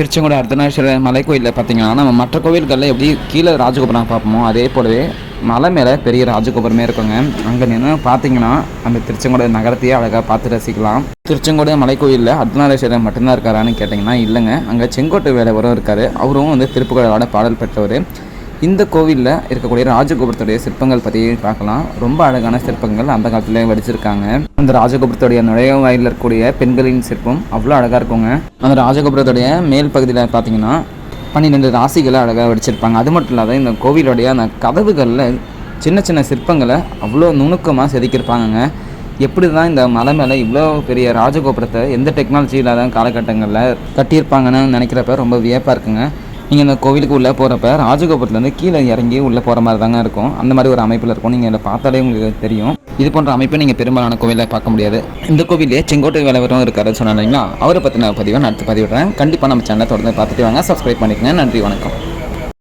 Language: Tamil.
திருச்செங்கோடு அர்த்தநாதீஸ்வரர் மலை கோயிலில் பார்த்தீங்கன்னா நம்ம மற்ற கோவில்களில் எப்படி கீழே ராஜகோபுரம் பார்ப்போமோ அதே போலவே மலை மேலே பெரிய ராஜகோபுரமே இருக்குங்க. அங்கே நின்று பார்த்தீங்கன்னா அந்த திருச்செங்கோடு நகரத்தையே அழகாக பார்த்து ரசிக்கலாம். திருச்செங்கோடு மலை கோயிலில் அர்த்தநாதீஸ்வரர் மட்டும்தான் இருக்காரான்னு கேட்டிங்கன்னா இல்லைங்க. அங்கே செங்கோட்டை வேலைவரும் இருக்கார். அவரும் வந்து திருப்புகழோட பாடல் பெற்றவர். இந்த கோவிலில் இருக்கக்கூடிய ராஜகோபுரத்துடைய சிற்பங்கள் பற்றி பார்க்கலாம். ரொம்ப அழகான சிற்பங்கள் அந்த காலத்தில் வடிச்சிருக்காங்க. அந்த ராஜகோபுரத்துடைய நுழைவு வாயிலில் இருக்கக்கூடிய பெண்களின் சிற்பம் அவ்வளோ அழகாக இருக்குங்க. அந்த ராஜகோபுரத்துடைய மேல் பகுதியில் பார்த்தீங்கன்னா பன்னிரெண்டு ராசிகளை அழகாக வடிச்சிருப்பாங்க. அது மட்டும் இல்லாத இந்த கோவிலுடைய அந்த கதவுகளில் சின்ன சின்ன சிற்பங்களை அவ்வளோ நுணுக்கமாக செதுக்கியிருப்பாங்கங்க. எப்படி தான் இந்த மலை மேலே இவ்வளோ பெரிய ராஜகோபுரத்தை எந்த டெக்னாலஜி இல்லாத காலகட்டங்களில் கட்டியிருப்பாங்கன்னு நினைக்கிறப்ப ரொம்ப வியப்பாக இருக்குங்க. நீங்கள் இந்த கோவிலுக்கு உள்ளே போகிறப்ப ராஜகோபுரத்துலேருந்து கீழே இறங்கி உள்ளே போகிற மாதிரி தாங்க இருக்கும். அந்த மாதிரி ஒரு அமைப்பில் இருக்கும். நீங்கள் இதை பார்த்தாலே உங்களுக்கு தெரியும். இது போன்ற அமைப்பை நீங்கள் பெரும்பாலான கோவிலில் பார்க்க முடியாது. இந்த கோவிலே செங்கோட்டை வேலைவரும் இருக்காரு சொன்னாங்க அவரை பற்றின பதிவை நான் அடுத்து பதிவிடுறேன். கண்டிப்பாக நம்ம சேனலை தொடர்ந்து பார்த்துட்டு வாங்க. சப்ஸ்கிரைப் பண்ணிக்கங்க. நன்றி வணக்கம்.